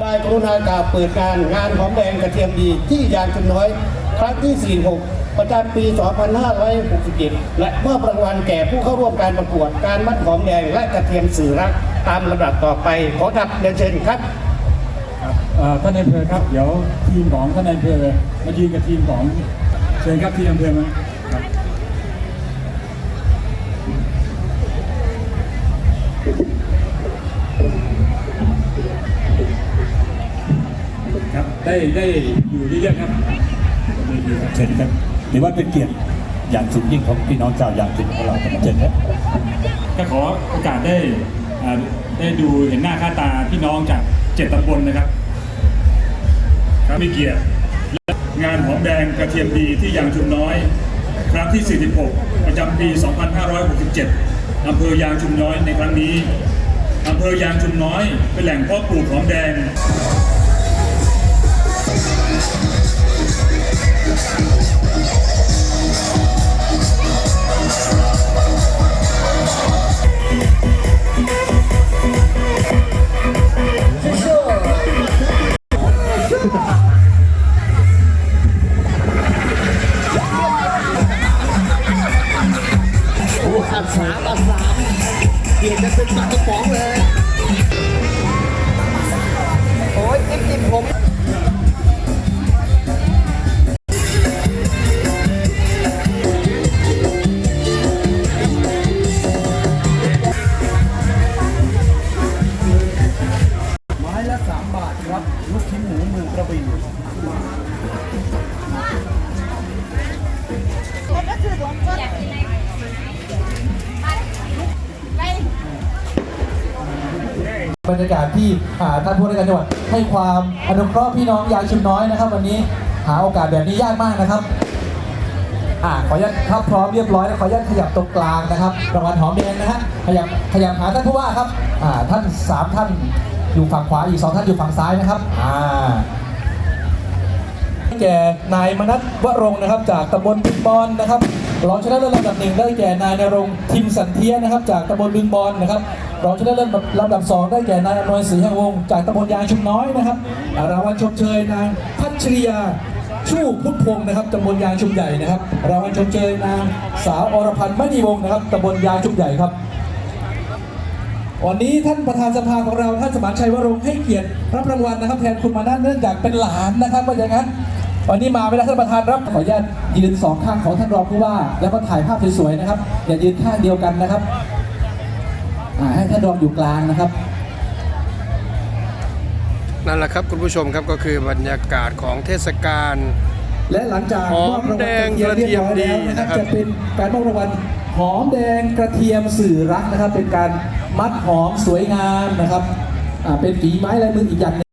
ได้กรุณากราเปิดงานงานหอมแดงกระเทียมดีที่ยางจุนน้อย ครั้งที่ 46 ประจำปี 2567 และมอบรางวัลแก่ผู้เข้าร่วมการประกวดการมัดหอมแดงและกระเทียมสื่อรัก ตามลำดับต่อไป ขอดับเรียนเชิญครับท่านนายเภอครับ เดี๋ยวทีมของท่านนายเภอมายืนกับทีมของเชิญครับทีมอำเภอมาครับ ได้ได้อยู่เรื่อยๆครับได้อยู่ครับเชิญครับถือว่าเป็นเกียรติอย่างสูงยิ่งของพี่น้องชาวยางสินของเราครับเชิญครับก็ขอโอกาสได้อ่าได้ดูเห็นหน้าค่าตาพี่น้องจากเจ็ดตำบลนะครับครับมีเกียรติและงานหอมแดงกระเทียมดีที่ยางชุมน้อย ครั้งที่ 46 ประจำปี 2567 อำเภอยางชุมน้อยในครั้งนี้ อำเภอยางชุมน้อยเป็นแหล่งเพาะปลูกหอมแดง สามต่อสามเปลี่ยนจะเป็นปากกระป๋องเลย โอ้ยจิ๊บจิ๊บผม บรรยากาศที่ท่านผู้ว่าราชการจังหวัดให้ความอนุเคราะห์พี่น้องยายชุมน้อยนะครับ วันนี้หาโอกาสแบบนี้ยากมากนะครับอ่าขออนุญาตครับพร้อมเรียบร้อยแล้วขออนุญาตขยับตรงกลางนะครับรางวัลหอมแดงนะฮะขยับขยับหาท่านผู้ว่าครับอ่าท่านสามท่านอยู่ฝั่งขวาอีกสองท่านอยู่ฝั่งซ้ายนะครับอ่าแก่นายมนัสวรงนะครับ จากตำบลบึงบอนนะครับรองชนะเลิศลำดับหนึ่งได้แก่นายนรงทิมสันเทียนะครับ จากตำบลบึงบอนนะครับ รองชนะเลิศลำดับสองได้แก่นายอำนวยศรีหวงศ์จากตำบลยางชุมน้อยนะครับรางวัลชมเชยนางพัชริยาชู่พุทธพงศ์นะครับตำบลยางชุมใหญ่นะครับรางวัลชมเชยนางสาวอรพันธ์มณีวงศ์นะครับตำบลยางชุมใหญ่ครับวันนี้ท่านประธานสภาของเราท่านสมานชัยวรงค์ให้เกียรติรับรางวัลนะครับ แทนคุณมานั่นเนื่องจากเป็นหลานนะครับว่าอย่างนั้นวันนี้มาไม่ได้ท่านประธานรับขออนุญาตยืนสองข้างของท่านรองผู้ว่า แล้วก็ถ่ายภาพสวยๆนะครับ อย่ายืนข้างเดียวกันนะครับ อ่าให้ท่านรองอยู่กลางนะครับ นั่นแหละครับคุณผู้ชมครับก็คือบรรยากาศของเทศกาล และหลังจากหอมมอบรางวัลแดงกระเทียมดีเรียบร้อยแล้วนะครับนะครับจะเป็นการมอบรางวัลหอมแดงกระเทียมสื่อรักนะครับ เป็นการมัดหอมสวยงามนะครับอ่าเป็นฝีไม้ลายมืออีกอย่างหนึ่ง